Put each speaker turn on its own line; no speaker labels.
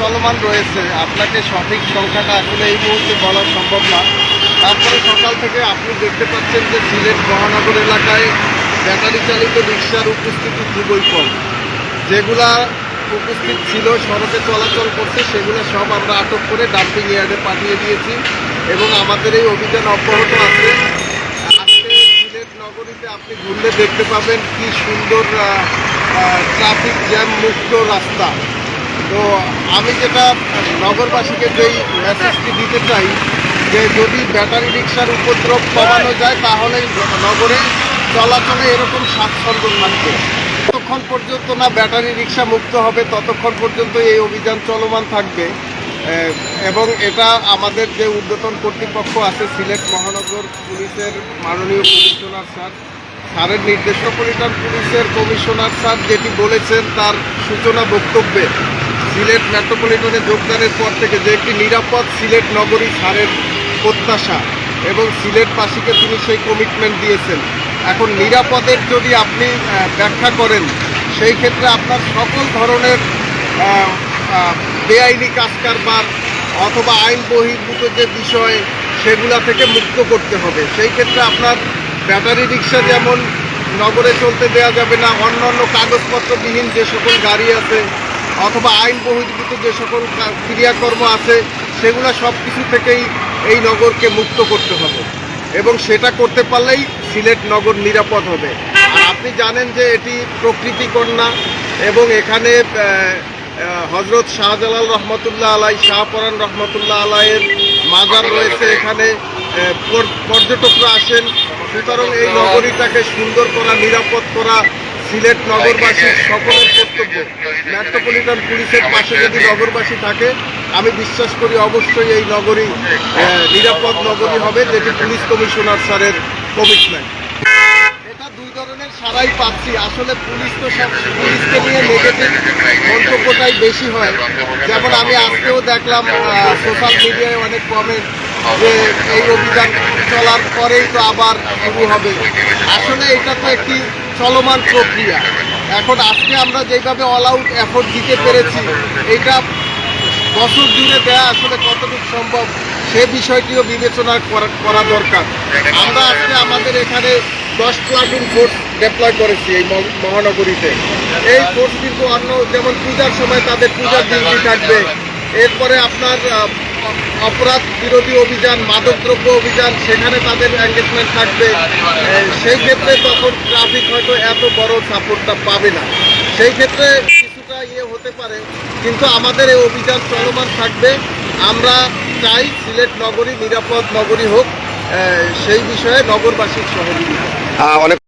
চলমান রয়েছে। আপনাকে সঠিক সংখ্যাটা আসলে এই মুহূর্তে বলা সম্ভব না। তারপরে সকাল থেকে আপনি দেখতে পাচ্ছেন যে সিলেট মহানগর এলাকায় ব্যাটারি চালিত রিক্সার উপস্থিতি খুবই কম। যেগুলা উপস্থিত ছিল, সড়কে চলাচল করছে, সেগুলো সব আমরা আটক করে ডাম্পিং ইয়ার্ডে পাঠিয়ে দিয়েছি এবং আমাদের এই অভিযান অব্যাহত আছে। নগরীতে আপনি ঘুরলে দেখতে পাবেন কি সুন্দর ট্রাফিক জ্যাম মুক্ত রাস্তা। তো আমি যেটা নগরবাসীকে যেই মেসেজটি দিতে চাই, যে যদি ব্যাটারি রিক্সার উপদ্রব কমানো যায়, তাহলে নগরে চলাচলে এরকম স্বাচ্ছন্দ্য থাকবে যতক্ষণ পর্যন্ত না ব্যাটারি রিক্সা মুক্ত হবে, ততক্ষণ পর্যন্ত এই অভিযান চলমান থাকবে। এবং এটা আমাদের যে ঊর্ধ্বতন কর্তৃপক্ষ আছে, সিলেট মহানগর পুলিশের মাননীয় কমিশনার স্যার, স্যারের নির্দেশ মেট্রোপলিটন পুলিশের কমিশনার স্যার যেটি বলেছেন, তার সূচনা বক্তব্যে সিলেট মেট্রোপলিটনে যোগদানের পর থেকে যে একটি নিরাপদ সিলেট নগরী স্যারের প্রত্যাশা এবং সিলেটবাসীকে তিনি সেই কমিটমেন্ট দিয়েছেন। এখন নিরাপদের যদি আপনি ব্যাখ্যা করেন, সেই ক্ষেত্রে আপনার সকল ধরনের বেআইনি কাজ কারবার অথবা আইন বহির্ভূত যে বিষয়, সেগুলা থেকে মুক্ত করতে হবে। সেই ক্ষেত্রে আপনার ব্যাটারি রিক্সা যেমন নগরে চলতে দেওয়া যাবে না অন্য অন্য কাগজপত্রবিহীন যে সকল গাড়ি আছে, অথবা আইন বহির্ভূত যে সকল ক্রিয়াকর্ম আছে, সেগুলো সব কিছু থেকেই এই নগরকে মুক্ত করতে হবে। এবং সেটা করতে পারলেই সিলেট নগর নিরাপদ হবে। আপনি জানেন যে এটি প্রকৃতি কন্যা এবং এখানে হজরত শাহজালাল রহমতুল্লাহ আলাই শাহপরান রহমতুল্লাহ আলাইয়ের মাজার রয়েছে এখানে। পর্যটকরা আসেন। সুতরাং এই নগরীটাকে সুন্দর করা, নিরাপদ করা সিলেট নগরবাসীর সকলের কর্তব্য। মেট্রোপলিটন পুলিশের পাশে যদি নগরবাসী থাকে, আমি বিশ্বাস করি অবশ্যই এই নগরী নিরাপদ নগরী হবে, যেটি পুলিশ কমিশনার স্যারের কমিটমেন্ট এটা দুই ধরনের সারাই পাচ্ছি। আসলে পুলিশ তো সব পুলিশকে নিয়ে নেগেটিভ মন্তব্যটাই বেশি হয়। যেমন আমি আজকেও দেখলাম সোশ্যাল মিডিয়ায় অনেক কমেন্ট যে এই অভিযান চলার পরেই তো আবার শুরু হবে। আসলে এটা তো একটি চলমান প্রক্রিয়া। এখন আজকে আমরা যেভাবে অল আউট এফোর্ট দিতে পেরেছি, এটা বছর জুড়ে দেয়া আসলে কতটুকু সম্ভব? সে বিষয়টিও বিবেচনা করা করা দরকার। আমরা আজকে আমাদের এখানে দশ প্লাটুন ফোর্স ডেপ্লয় করেছি এই মহ- মহানগরীতে। এই ফোর্স কিন্তু অন্য যেমন পূজার সময় তাদের পূজার ডিউটি থাকবে। এরপরে আপনার অপরাধ বিরোধী অভিযান মাদকদ্রব্য অভিযান সেখানে তাদের অ্যাঙ্গেজমেন্ট থাকবে। সেই ক্ষেত্রে তখন ট্রাফিক হয়তো এত বড় সাপোর্টটা পাবে না। সেই ক্ষেত্রে কিছুটা ইয়ে হতে পারে কিন্তু আমাদের এই অভিযান চলমান থাকবে। আমরা চাই সিলেট নগরী নিরাপদ নগরী হোক সেই বিষয়ে নগরবাসীর সহযোগিতা।
অনেক